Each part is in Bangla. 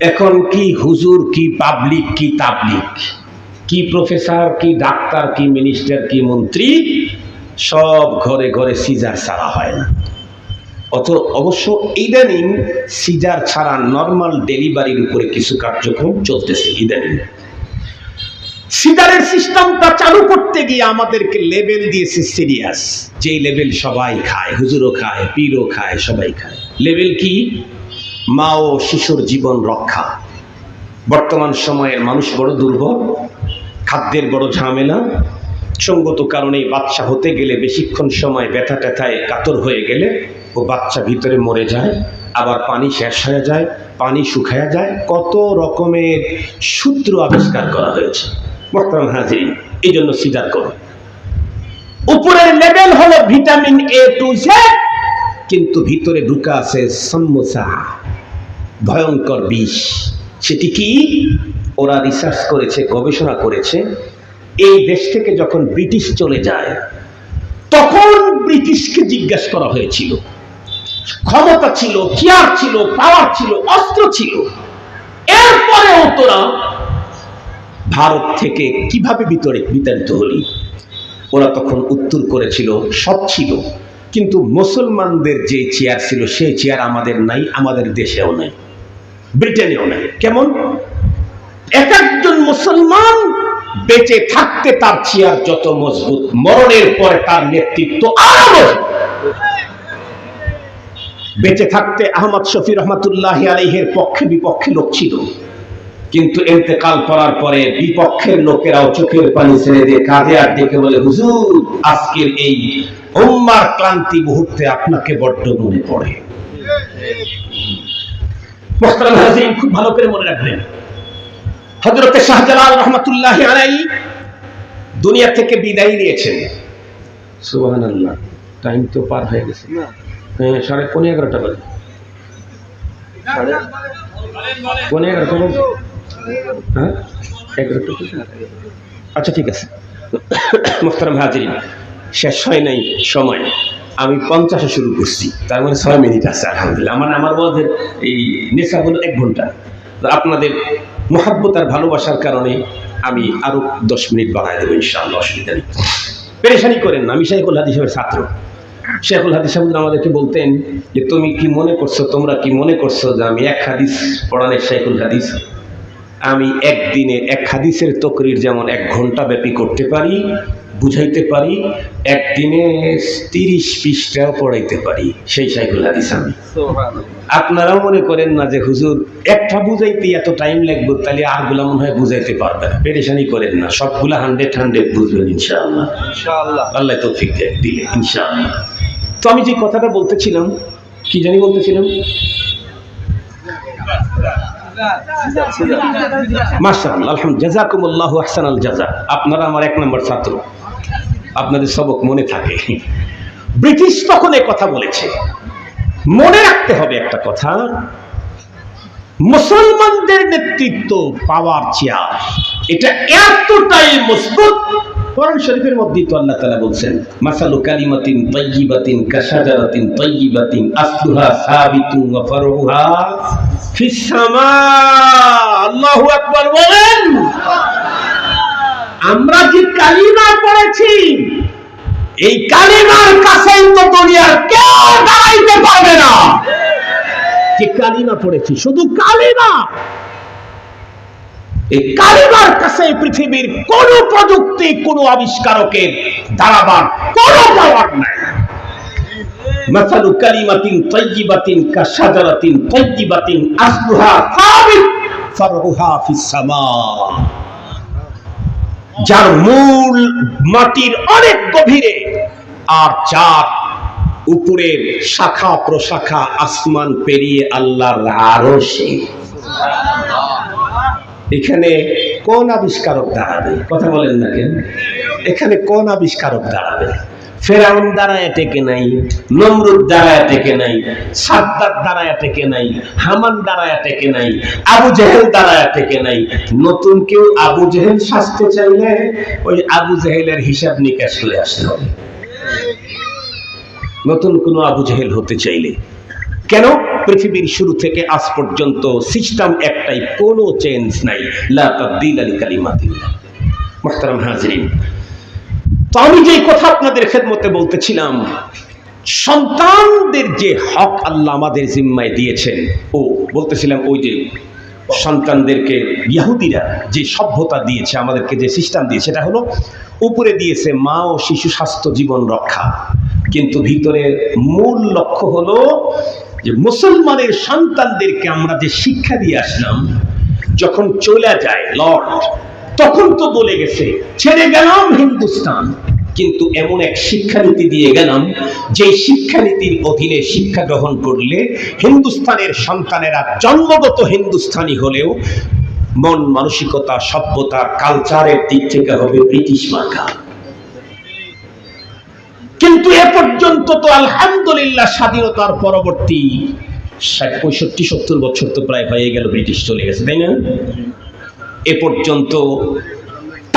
এখন কি হুজুর, কি পাবলিক কি তাবলিক? কি প্রফেসর কি ডাক্তার কি মিনিস্টার কি মন্ত্রী? সব ঘরে ঘরে সিজার ছাড়া হয় না। অত অবশ্য ইদানিং সিজার ছাড়া নর্মাল ডেলিভারির উপরে কিছু কার্যক্রম চলতেছে ইদানিং। সিজারের সিস্টেমটা চালু করতে গিয়ে আমাদেরকে লেভেল দিয়েছে সিরিয়াস যেই লেভেল সবাই খায়, হুজুরও খায়, পীরও খায়, সবাই খায়। লেভেল কি? মা ও শিশুর জীবন রক্ষা। বর্তমান সময়ের মানুষ বড় দুর্বল, খাদ্যের বড় ঝামেলা। সঙ্গত কারণে বাচ্চা হতে গেলে বেশিক্ষণ সময় ব্যথা ট্যাথায় কাতর হয়ে গেলে ও বাচ্চা ভিতরে মরে যায়, আবার পানি শেষ হয়ে যায়, পানি শুকায়া যায়। কত রকমের সূত্র আবিষ্কার করা হয়েছে। বর্তমান হাজির, এই জন্য সিজার করো উপরের লেভেল হলো ভিটামিন এ টু জেড কিন্তু ভিতরে ঢুকা আছে সম্মোসা ভয়ঙ্কর বিষ। সেটি কি? ওরা রিসার্চ করেছে, গবেষণা করেছে। এই দেশ থেকে যখন ব্রিটিশ চলে যায়, তখন ব্রিটিশকে জিজ্ঞাসা করা হয়েছিল। ক্ষমতা ছিল চেয়ার ছিল পাওয়ার ছিল, অস্ত্র ছিল। এরপরেও তোরা ভারত থেকে কীভাবে ভিতরে বিতাড়িত হলি? ওরা তখন উত্তর করেছিল, সব ছিল। কিন্তু মুসলমানদের যে চেয়ার ছিল, সেই চেয়ার আমাদের নাই, আমাদের দেশেও নাই, ব্রিটেনেও নাই। কেমন? এক একজন মুসলমান বেঁচে থাকতে তার চেয়ার যত মজবুত, মরণের পরে তার নেতৃত্ব আরও বেঁচে থাকতে আহমদ শফি রহমতুল্লাহ আলহের পক্ষে বিপক্ষে লোক ছিল, কিন্তু এতেকাল করার পরে বিপক্ষের লোকেরাও চোখের পানি ছেড়ে দিয়ে কাঁধে আর ডেকে বলে, হুজুর, আজকের এই উম্মার ক্লান্তি মুহূর্তে আপনাকে বড্ড মনে পড়ে। মোহতারাম হাজির খুব ভালো করে মনে রাখবেন। হজরতে শাহজালাল রহমতুল্লাহ আলাই দুনিয়া থেকে বিদায় নিয়েছেন। সুবাহান আল্লাহ টাইম তো পার হয়ে গেছে। হ্যাঁ সাড়ে পনেরো এগারোটা বাজে। সাড়ে পনেরো এগারোটা বাজে। হ্যাঁ এগারোটা আচ্ছা ঠিক আছে। মোহতারাম হাজির শেষ হয় নাই সময়। আমি পঞ্চাশে শুরু করছি। তার মানে ছয় মিনিট আছে, আলহামদুলিল্লাহ। আমার আমার বলতে এই নেশা হলো এক ঘণ্টা। আপনাদের মহাব্বত আর ভালোবাসার কারণে আমি আরও দশ মিনিট বাড়াই দেবো, ইনশাআল্লাহ, অসুবিধা নেই। পেরেশানি করেন না, আমি শেখুল হাদিস সাহেবের ছাত্র। শেখুল হাদিস সাহেব আমাদেরকে বলতেন যে, তুমি কি মনে করছ, তোমরা কি মনে করছ যে আমি এক হাদিস পড়ানের শেখুল হাদিস? আমি একদিনে এক হাদিসের তকরির যেমন এক ঘণ্টা ব্যাপী করতে পারি বুঝাইতে পারি একদিনে তিরিশ পৃষ্ঠাও পড়াইতে পারি সেই সাইকুল হাদিস আমি। আপনারাও মনে করেন না যে হুজুর একটা বুঝাইতে এত টাইম লাগবে তাহলে আরগুলা মনে হয় বুঝাইতে পারবে না। পেরেশানি করেন না সবগুলা হান্ড্রেড হান্ড্রেড বুঝবেন ইনশাআল্লাহ। আল্লাহ তৌফিক দেয় দিলে ইনশাআল্লাহ। তো আমি যে কথাটা বলতেছিলাম কি জানি বলতেছিলাম? মাশাআল্লাহ আলহামদুলিল্লাহ জাযাকুমুল্লাহু আহসানাল জাযা আপনারা আমার এক নম্বর ছাত্র। আপনাদের সবক মনে থাকে। ব্রিটিশ তখন কথা বলেছে। মনে রাখতে হবে একটা কথা। মুসলমানদের নেতৃত্ব পাওয়ার চেয়ার, এটা এতটাই মজবুত। কোরআন শরীফের মধ্যেই তো আল্লাহ তাআলা বলছেন, মাসালু কালিমাতিন তাইয়্যিবাতিন কাশাজারাতিন তাইয়্যিবাতিন আসলুহা সাবিতুন ওয়া ফারউহা ফিস সামা আল্লাহু আকবার বলেন। আমরা যে কালিমা পড়েছি, এই কালিমার কাছেই তো দুনিয়ার কেউ দাঁড়াইতে পারবে না। যে কালিমা পড়েছি, শুধু কালিমা। এই কালিমার কাছে পৃথিবীর কোন প্রযুক্তি, কোন আবিষ্কারকের দাঁড়াবার কোন পাওয়ার নাই। মাসালু কালিমাতিন তাইয়্যিবাতিন কাশাজারাতিন তাইয়্যিবাতিন আসলুহা সাবিত ফারউহা ফিস সামা। যার মূল মাটির অনেক গভীরে আর চার উপরের শাখা প্রশাখা আসমান পেরিয়ে আল্লাহর আরও এখানে কোন আবিষ্কারক দাঁড়াবে? কথা বলেন না কেন? এখানে কোন আবিষ্কারক দাঁড়াবে? ফেরাউন টেকে নাই, নমরুদ টেকে নাই দাঁড়ায় টেকে নাই, হামান টেকে নাই, আবু জেহেল টেকে নাই। নতুন কেউ আবু জেহেল সাজতে চাইলে ওই আবু জেহেলের হিসাব নিকাশ হবে। নতুন কোনো আবু জেহেল হতে চাইলে। কেন? পৃথিবীর শুরু থেকে আজ পর্যন্ত সিস্টেম একটাই, কোনো চেঞ্জ নাই। লা তাবদিল আলি কালিমাতিল্লাহ। তো আমি যে কথা আপনাদের খেদমতে বলতেছিলাম, সন্তানদের যে হক আল্লাহ আমাদের জিম্মায় দিয়েছেন, ও বলতেছিলাম ওই যে সন্তানদেরকে ইয়াহুদিরা যে সভ্যতা দিয়েছে, আমাদেরকে যে সিস্টেম দিয়েছে, সেটা হলো উপরে দিয়েছে মা ও শিশু স্বাস্থ্য জীবন রক্ষা। কিন্তু ভিতরে মূল লক্ষ্য হলো যে মুসলমানের সন্তানদেরকে আমরা যে শিক্ষা দিয়ে আসলাম, যখন চলে যায় লর্ড তখন তো বলে গেছে, ছেড়ে গেলাম হিন্দুস্তান। কিন্তু এমন এক শিক্ষানীতি দিয়ে গেলাম যে শিক্ষানীতির অধীনে শিক্ষা গ্রহণ করলে হিন্দুস্তানের সন্তানেরা জন্মগত হিন্দুস্তানি হলেও মন মানসিকতা সভ্যতা কালচারের দিক থেকে হবে ব্রিটিশ মার্কা। কিন্তু এ পর্যন্ত তো আলহামদুলিল্লাহ স্বাধীনতার পরবর্তী ষাট, পঁয়ষট্টি, সত্তর বছর তো প্রায় হয়ে গেল, ব্রিটিশ চলে গেছে, তাই না? এ পর্যন্ত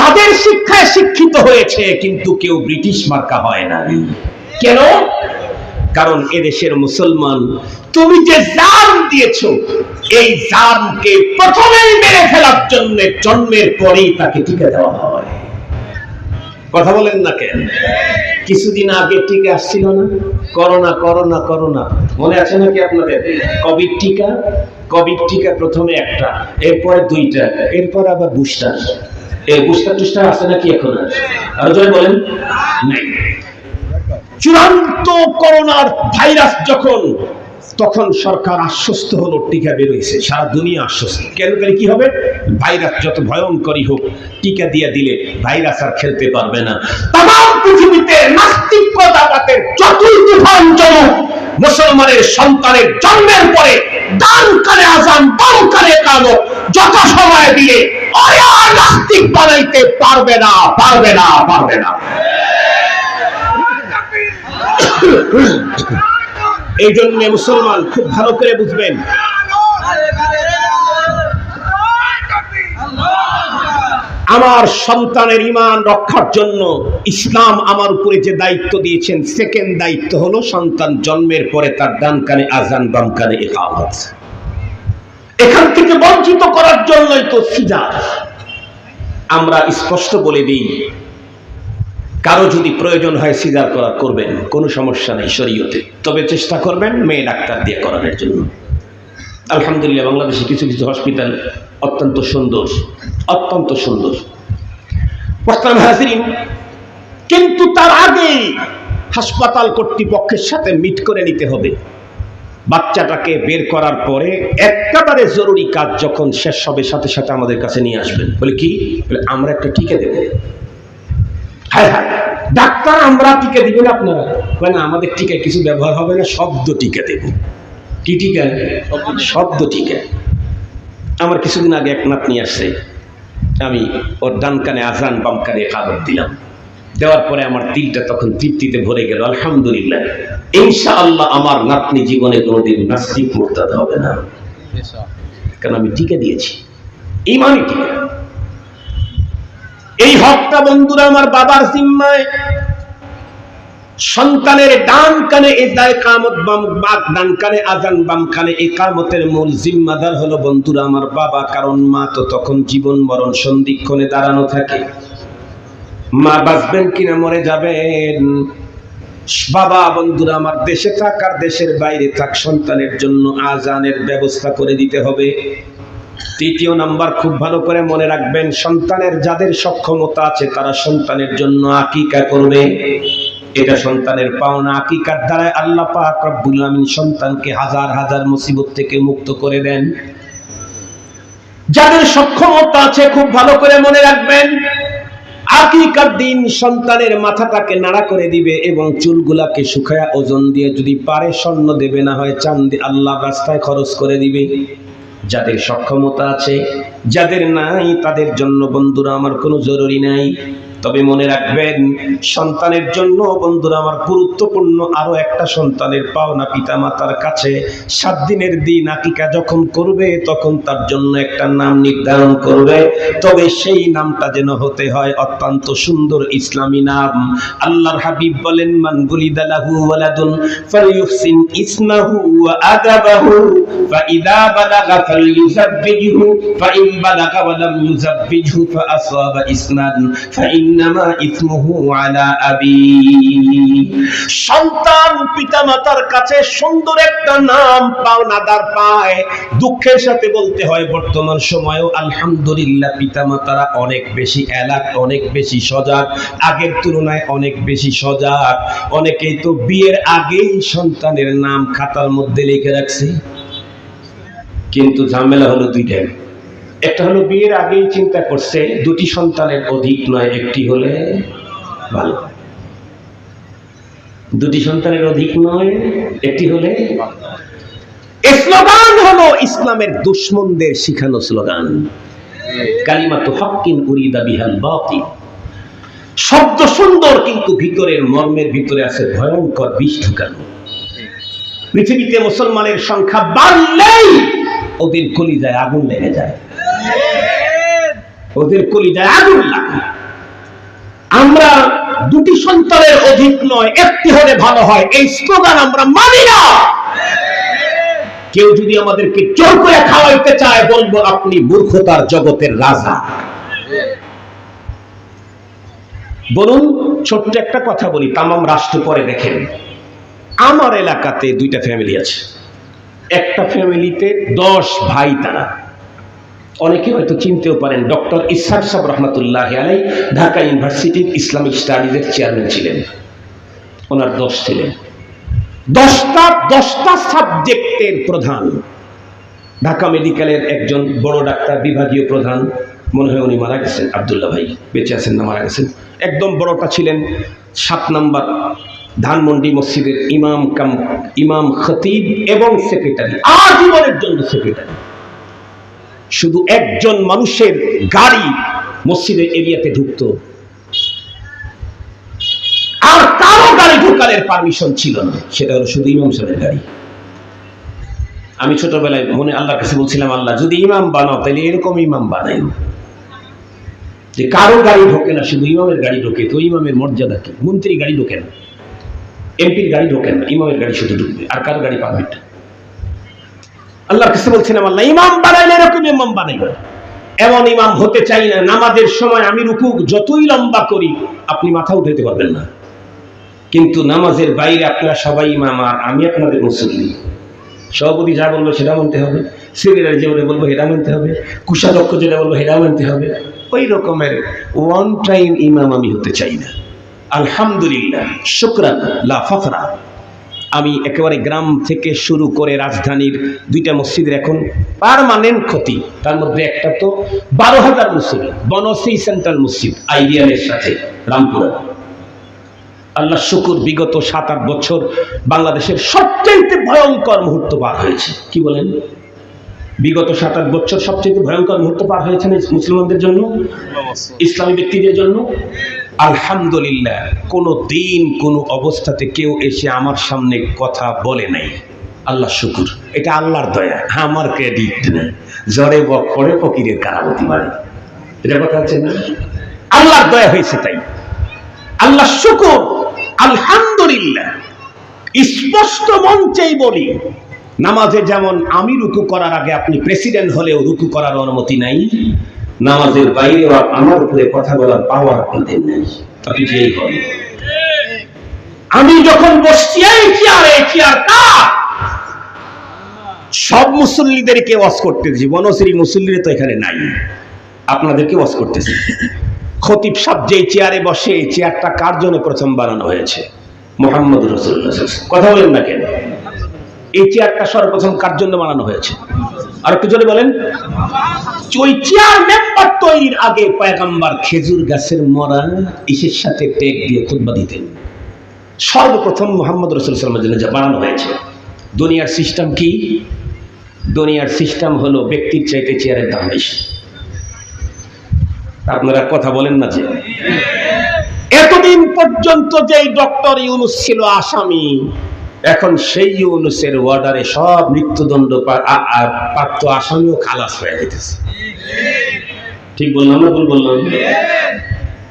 তাদের শিক্ষায় শিক্ষিত হয়েছে, কিন্তু কেউ ব্রিটিশ মার্কা হয় না কেন? কারণ এদেশের মুসলমান, তুমি যে জাম দিয়েছ, এই জামকে প্রথমেই মেরে ফেলার জন্য, জন্মের পরেই তাকে টিকে দেওয়া হয়। কথা বলেন না কেন? কিছুদিন আগে টিকা আসছিল না। Corona corona corona. মনে আছে নাকি আপনাদের? কোভিড টিকা? কোভিড টিকা প্রথমে একটা, এরপরে দুইটা, এরপর আবার বুস্টার। এই বুস্টার টুস্টার আছে নাকি এখন? আর জয় বলেন। নাই। চূড়ান্ত করোনার ভাইরাস যখন তখন সরকার আশ্বস্ত হলো, টিকা বেরোইছে, সারা দুনিয়া আশ্বস্ত। কেন করে কি হবে? ভাইরাস যত ভয়ঙ্করই হোক, টিকা দিয়ে দিলে ভাইরাস আর খেলতে পারবে না। তাম পৃথিবীতে তুফান চলুক, মুসলমানের সন্তানের জন্মের পরে ডান কানে আজান বাম কানে কানো যত সময় দিয়ে নাস্তিক বানাইতে পারবে না পারবে না পারবে না। এই জন্য মুসলমান খুব ভালো করে বুঝবেন। আমার সন্তানের ইমান রক্ষার জন্য ইসলাম আমার উপরে যে দায়িত্ব দিয়েছেন সেকেন্ড দায়িত্ব হলো সন্তান জন্মের পরে তার ডান কানে আজান, বাম কানে এখান থেকে বঞ্চিত করার জন্যই তো সিজা। আমরা স্পষ্ট বলে দিই কারও যদি প্রয়োজন হয় সিজার করা করবেন, কোনো সমস্যা নেই শরীয়তে। তবে চেষ্টা করবেন মেয়ে ডাক্তার দিয়ে করানোর জন্য। আলহামদুলিল্লাহ, বাংলাদেশে কিছু কিছু হসপিটাল অত্যন্ত সুন্দর অত্যন্ত সুন্দর। মোহতারাম হাজরিন, কিন্তু তার আগে হাসপাতাল কর্তৃপক্ষের সাথে মিট করে নিতে হবে। বাচ্চাটাকে বের করার পরে একেবারে জরুরি কাজ যখন শেষ হবে, সাথে সাথে আমাদের কাছে নিয়ে আসবেন। বলে কি? বলে, আমরা একটা টিকে দেবো। হ্যাঁ হ্যাঁ। ডাক্তার আমরা টিকা দিবেন আপনারা? মানে আমাদের টিকায় কিছু ব্যবহার হবে না শব্দ টিকা দেব। কি টিকা? শব্দ টিকা। আমার কিছুদিন আগে এক নাতনি আসছে। আমি ওর ডান কানে আজান বাম কানে কাগজ দিলাম। দেওয়ার পরে আমার দিলটা তখন তৃপ্তিতে ভরে গেল। আলহামদুলিল্লাহ। ইনশা আল্লাহ আমার নাতনি জীবনে কোনোদিন নাস্তিক মুরতাদ হবে না। কারণ আমি টিকা দিয়েছি। ইমানই টিকা। এই হকটা বন্ধুরা আমার বাবার জিম্মায়। সন্তানের ডান কানে এদায় কামত বাম বাক ডান কানে আজান, বাম কানে একামতের মূল জিম্মাদার হলো বন্ধুরা আমার বাবা, কারণ মা তো তখন জীবন মরণ সন্ধিক্ষণে দাঁড়ানো থাকে। মা বাঁচবেন কিনা মরে যাবেন? বাবা, বন্ধুরা আমার দেশে থাক আর দেশের বাইরে থাক, সন্তানের জন্য আজানের ব্যবস্থা করে দিতে হবে। তৃতীয় নাম্বার, খুব ভালো করে মনে রাখবেন, সন্তানের যাদের সক্ষমতা আছে তারা সন্তানের জন্য আকিকা করবে। এটা সন্তানের পাওনা, আকিকার দ্বারা আল্লাহ পাক রব্বুল আমিন সন্তানকে হাজার হাজার মুসিবত থেকে মুক্ত করে দেন। যাদের সক্ষমতা আছে খুব ভালো করে মনে রাখবেন, আকিকার দিন সন্তানের মাথাটাকে নাড়া করে দিবে এবং চুলগুলাকে শুকায়া ওজন দিয়ে যদি পারে স্বর্ণ দেবে, না হয় চান্দি আল্লাহ রাস্তায় খরচ করে দিবে। যাদের সক্ষমতা আছে যাদের নাই তাদের জন্য বন্ধুরা আমার কোনো জরুরি নাই। তবে মনে রাখবেন, সন্তানের জন্য বন্ধুরা আমার গুরুত্বপূর্ণ আরও একটা সন্তানের পাওনা পিতা মাতার কাছে সাত দিনের দিন আকিকা যখন করবে, তখন তার জন্য একটা নাম নির্ধারণ করবে। তবে সেই নামটা যেন হতে হয় অত্যন্ত সুন্দর ইসলামী নাম। আল্লাহর হাবিব বলেন, মান গুলিদালাহু ওয়ালাদুন ফালইউহসিন ইসমাহু ওয়া আদাবাহু ফালইউযাব্বিজহু ফাইন বালাগা ওয়া লাম ইউযাব্বিজহু ফাআসাবা ইসমান ফাইন্নামা ইসমুহু আলা আবি। সন্তান পিতামাতার কাছে সুন্দর একটা নাম পায়। দুঃখের সাথে বলতে হয়, বর্তমান আলহামদুলিল্লাহ পিতামাতারা অনেক বেশি এলাক, অনেক বেশি সজাগ। আগের তুলনায় অনেক বেশি সজাগ। অনেকেই তো বিয়ের আগেই সন্তানের নাম খাতার মধ্যে লিখে রাখছে। কিন্তু ঝামেলা হলো দুইটাই। একটা হলো বিয়ের আগেই চিন্তা করছে, দুটি সন্তানের অধিক নয়, একটি হলে ভালো। দুটি সন্তানের অধিক নয়, একটি হলে স্লোগান হলো ইসলামের দুশ্মনদের শিখানো স্লোগান। কালিমাতু বাতিল। শব্দ সুন্দর কিন্তু ভিতরের মর্মের ভিতরে আছে ভয়ঙ্কর বিষ ঢুকানো পৃথিবীতে মুসলমানের সংখ্যা বাড়লেই ওদের কলিজায় আগুন লেগে যায়। ওদের কলিজায় আগুন লাগে আমরা দুটি সন্তানের অধিক নয়, একটি হলে ভালো হয়। এই স্লোগান আমরা মানি না। কেউ যদি আমাদেরকে জোর করে খাওয়াইতে চায়, বলব আপনি মূর্খতার জগতের রাজা। বলুন, ছোট্ট একটা কথা বলি, তামাম রাষ্ট্র পরে দেখেন। আমার এলাকাতে দুইটা ফ্যামিলি আছে। একটা ফ্যামিলিতে দশ ভাই তারা। অনেকে হয়তো চিনতেও পারেন, ডক্টর ইসাক সাহ রহমতুল্লাহ আলাই ঢাকা ইউনিভার্সিটির ইসলামিক স্টাডিজের চেয়ারম্যান ছিলেন। ওনার দশ ছিলেন। দশটা দশটা সাবজেক্টের প্রধান। ঢাকা মেডিকেলের একজন বড় ডাক্তার, বিভাগীয় প্রধান। মনে হয় উনি মারা গেছেন, আবদুল্লাহ ভাই। বেঁচে আছেন না, মারা গেছেন। একদম বড়টা ছিলেন সাত নাম্বার ধানমন্ডি মসজিদের ইমাম কাম ইমাম খতিব এবং সেক্রেটারি। আজীবনের জন্য সেক্রেটারি। শুধু একজন মানুষের গাড়ি মসজিদের এরিয়াতে ঢুকতো। আর কারও গাড়ি ঢোকানোর পারমিশন ছিল না। সেটা হলো শুধু ইমাম সাহেবের গাড়ি। আমি ছোটবেলায় মনে আল্লাহর কাছে বলছিলাম, আল্লাহ, যদি ইমাম বানাও, তাহলে এরকম ইমাম বানাই যে কারও গাড়ি ঢোকে না, শুধু ইমামের গাড়ি ঢোকে, তো ইমামের মর্যাদা কি? মন্ত্রী গাড়ি ঢোকে না। এমপির গাড়ি ঢোকে না, ইমামের গাড়ি শুধু ঢুকবে, আর কারও গাড়ি পারমিট আল্লাহর কাছে বলছিলাম আল্লাহ ইমাম বানাইলে এরকম ইমাম বানাইবে। এমন ইমাম হতে চাই না, নামাজের সময় আমি রুকু যতই লম্বা করি, আপনি মাথা উঠাতে পারবেন না। কিন্তু নামাজের বাইরে আপনারা সবাই ইমাম, আর আমি আপনাদের মুসল্লি। সভাপতি যা বলব সেটা মানতে হবে সেক্রেটারি যে বলে বলব সেটা মানতে হবে, কুষাধ্যক্ষ যেটা বলব সেটা মানতে হবে। ওই রকমের ওয়ান টাইম ইমাম আমি হতে চাই না। আলহামদুলিল্লাহ, শুক্রান, লা ফখরা আমি একেবারে গ্রাম থেকে শুরু করে রাজধানীর দুইটা মসজিদের এখন পারমানেন্ট ক্ষতি। তার মধ্যে একটা তো বারো হাজার মসজিদ বনসি সেন্ট্রাল মসজিদ, আইডিয়ালের সাথে রামপুরা। আল্লাহ শুকুর, বিগত সাত আট বছর বাংলাদেশের সবচেয়ে ভয়ঙ্কর মুহূর্ত পার হয়েছে। কি বলেন? বিগত সাত আট বছর সবচেয়ে ভয়ঙ্কর মুহূর্ত পার হয়েছে মুসলমানদের জন্য, ইসলামী ব্যক্তিদের জন্য আলহামদুলিল্লাহ, কোনো দিন, কোনো অবস্থাতে কেউ এসে আমার সামনে কথা বলে নাই। আল্লাহ শুকুর। এটা আল্লাহর দয়া। আমার ক্রেডিট না জ্বরে বক পড়ে ফকিরের কারামতি বাড়ে এটা কথা হচ্ছে না? আল্লাহর দয়া হয়েছে তাই। আল্লাহ শুকুর। আলহামদুলিল্লাহ। স্পষ্ট মঞ্চেই বলি, নামাজে যেমন আমি রুকু করার আগে আপনি প্রেসিডেন্ট হলেও রুকু করার অনুমতি নাই নামাজের বাইরেও আমার উপরে কথা বলার পাওয়ার আপনাদের নেই। আপনি যেই হন। আমি যখন বসছি, এই চেয়ার এই চেয়ার কার? সব মুসল্লিদেরকে ওয়াজ করতেছি, বনশ্রী মুসল্লিরা তো এখানে নাই। আপনাদেরকে ওয়াজ করতেছি। খতিব সাহেব যে চেয়ারে বসে, এই চেয়ারটা কার জন্য প্রথম বানানো হয়েছে? মোহাম্মদ রসুল্লাহ কথা বলেন না কেন? এই চেয়ারটা সর্বপ্রথম কার জন্য বানানো হয়েছে? আর একটু জোরে বলেন। ওই চেয়ার মেম্বার তৈরির আগে খেজুর গাছের মরা ইসের সাথে টেক দিয়ে দিতেন। সর্বপ্রথম মোহাম্মদ রসুল জন্য যা বানানো হয়েছে। দুনিয়ার সিস্টেম কি? দুনিয়ার সিস্টেম হলো ব্যক্তির চাইতে চেয়ারের দাম বেশি। আপনারা কথা বলেন না যে। এতদিন পর্যন্ত যেই ডক্টর ইউনুস ছিল আসামি এখন সেই ইউনুসের ওয়ার্ডারে সব মৃত্যুদণ্ড প্রাপ্ত আসামিও খালাস হয়ে যেতেছে ঠিক বললাম না ভুল বললাম?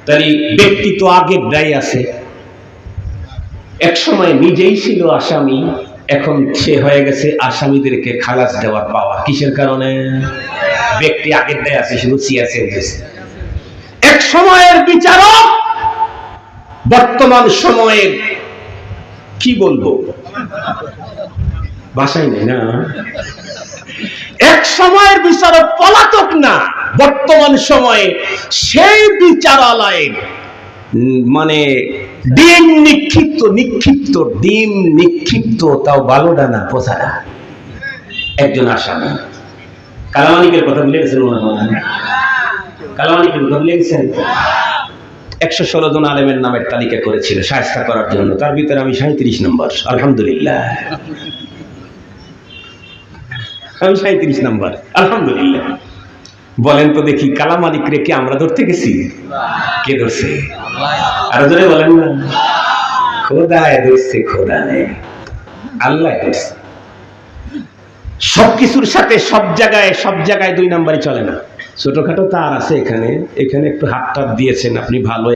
তাই ব্যক্তি তো আগে ব্যয় আছে। এক সময় নিজেই ছিল আসামি, এখন সে হয়ে গেছে আসামিদেরকে খালাস দেওয়ার পাওয়া। কিসের কারণে? ব্যক্তি আগের দায় আছে, শুধু সিয়াসে হয়েছে এক সময়ের বিচারক বর্তমান সময়ের কি বলব? এক সময়ের বিচারক পলাতক না, বর্তমান সময়ে সেই বিচারালয়ের মানে ডিম নিক্ষিপ্ত নিক্ষিপ্ত, ডিম নিক্ষিপ্ত, তাও বালোডা না পোষারা একজন আসামি। কালামানিকের কথা ভুলে গেছেন কালামানিকের কথা ভুলে গেছেন? একশো ষোলো জন আলেমের নামের তালিকা করেছিল সাহস্তা করার জন্য। তার ভিতরে আমি সাঁত্রিশ নম্বর। আলহামদুলিল্লাহ। আমি সাঁত্রিশ নম্বর। আলহামদুলিল্লাহ। বলেন তো দেখি কালা রে কি আমরা ধরতে গেছি? কে ধরছে? আরও ধরে বলেন না। খোদায় ধরছে, খোদায়। আল্লাহ ধরছে। সবকিছুর সাথে সব জায়গায় সব জায়গায় দুই নাম্বারই চলে না। ছোটখাটো তার আছে এখানে। এখানে একটু হাত টাত দিয়েছেন আপনি ভালো।